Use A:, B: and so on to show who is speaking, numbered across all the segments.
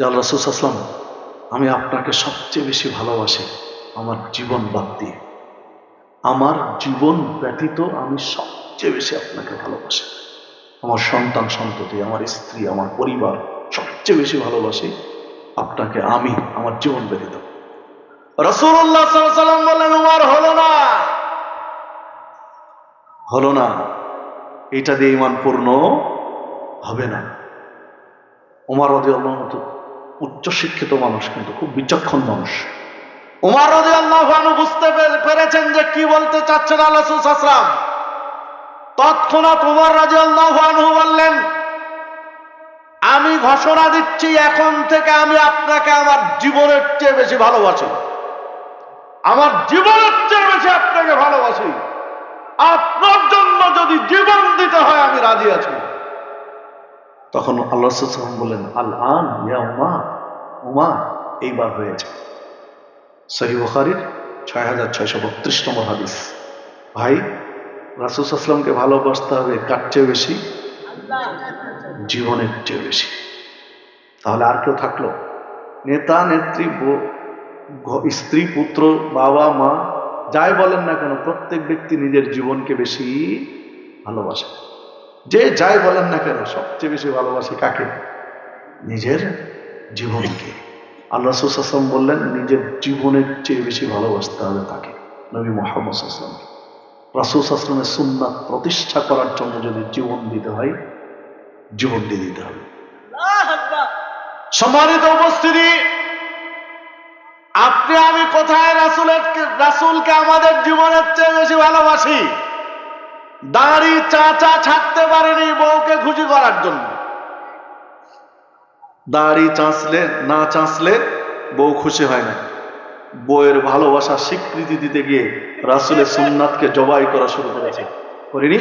A: যে আল্লাহ রসুলাম আমি আপনাকে সবচেয়ে বেশি ভালোবাসি, আমার জীবন বাদ দিয়ে। আমার জীবন ব্যতীত আমি সবচেয়ে বেশি আপনাকে ভালোবাসি। আমার সন্তান সন্ততি, আমার স্ত্রী, আমার পরিবার সবচেয়ে বেশি ভালোবাসি আপনাকে, আমি, আমার জীবন ব্যতীত। রসুল্লাহ বললেন, উমার, হলো না। হলো না। এটা দিয়ে ইমান পূর্ণ হবে না। উমার রদি আল্লাহ উচ্চ শিক্ষিত মানুষ কিন্তু খুব বিচক্ষণ মানুষ। উমার বুঝতে পেরেছেন যে কি বলতে চাচ্ছেন আল্লাহ আসলাম তৎক্ষণাৎ উমর রাজি আল্লাহ বললেন, আমি ঘোষণা দিচ্ছি, এখন থেকে আমি আপনাকে আমার জীবনের চেয়ে বেশি ভালোবাসি। আমার জীবনের চেয়ে বেশি আপনাকে ভালোবাসি। আপনার জন্য যদি জীবন দিতে হয়, আমি রাজি আছি। তখন আল্লাহ সাল্লাম বললেন আল আন ইয়া উমা উমা এইবার হয়েছে সহি বুখারির ছয় হাজার ছয়শো বত্রিশ নম্বর হাদিস। ভাই, রাসুল আসলামকে ভালোবাসতে হবে কার চেয়ে বেশি? জীবনের চেয়ে বেশি। তাহলে আর কেউ থাকল? নেতা, নেত্রী স্ত্রী, পুত্র, বাবা, মা, যাই বলেন না কেন, প্রত্যেক ব্যক্তি নিজের জীবনকে বেশি ভালোবাসে। যে যাই বলেন না কেন সবচেয়ে বেশি ভালোবাসি কাকে? নিজের জীবনকে। আল্লাহ সুসাসম বললেন নিজের জীবনের চেয়ে বেশি ভালোবাসতে হবে তাকে নবী মোহাম্মদ আসলামকে রাসুল আসলামের সুন্নাত প্রতিষ্ঠা করার জন্য যদি জীবন দিতে হয় জীবন দিয়ে দিতে হবে। সম্মানিত উপস্থিতি আপনি আমি কোথায় রাসুলের রাসুলকে আমাদের জীবনের চেয়ে বেশি ভালোবাসি? দাড়ি চাচা ছাড়তে পারেনি বউকে খুশি করার জন্য। দাড়ি চাঁচলে না চাঁচলে বউ খুশি হয় না। বউয়ের ভালোবাসা স্বীকৃতি দিতে গিয়ে রাসুলের সুন্নাতকে জবাই করা শুরু করেছে। করিনি?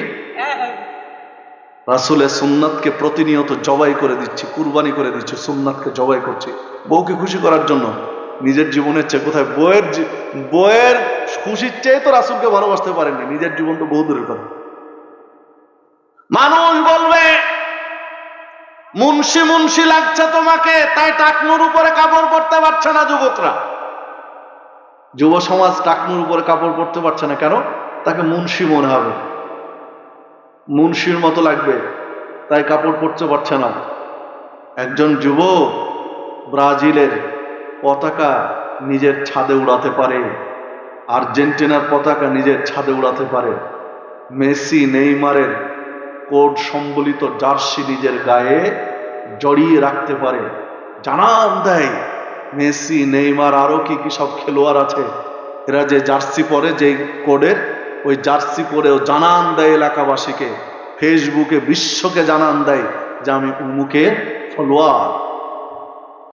A: রাসুলের সুন্নাতকে প্রতিনিয়ত জবাই করে দিচ্ছে কুরবানি করে দিচ্ছে সুন্নাতকে জবাই করছে বউকে খুশি করার জন্য। নিজের জীবনের চেয়ে কোথায় বইয়ের জী- বইয়ের খুশির চেয়ে তো রাসুলকে ভালোবাসতে পারেননি। নিজের জীবন তো বহু দূরের কথা। মানুষ বলবে, মুন্সি মুন্সি লাগছে তোমাকে, তাই টাকনুর উপরে কাপড় পরতে পারছে না যুবকরা। যুব সমাজ টাকনুর উপরে কাপড় পরতে পারছে না কেন? তাকে মুন্সি মনে হবে। মুন্সির মতো লাগবে, তাই কাপড় পরতে পারছে না। একজন যুবক ব্রাজিলের পতাকা নিজের ছাদে উড়াতে পারে, আর্জেন্টিনার পতাকা নিজের ছাদে উড়াতে পারে, মেসি, নেইমারের কোড সম্বলিত জার্সি নিজের গায়ে জড়িয়ে রাখতে পারে। জানান দেয়, মেসি, নেইমার আরও কি কি সব খেলোয়াড় আছে? এরা যে জার্সি পরে যে কোডের, ওই জার্সি পরেও জানান দেয় এলাকাবাসীকে। ফেসবুকে বিশ্বকে জানান দেয় যে আমি উমুকের ফলোয়ার।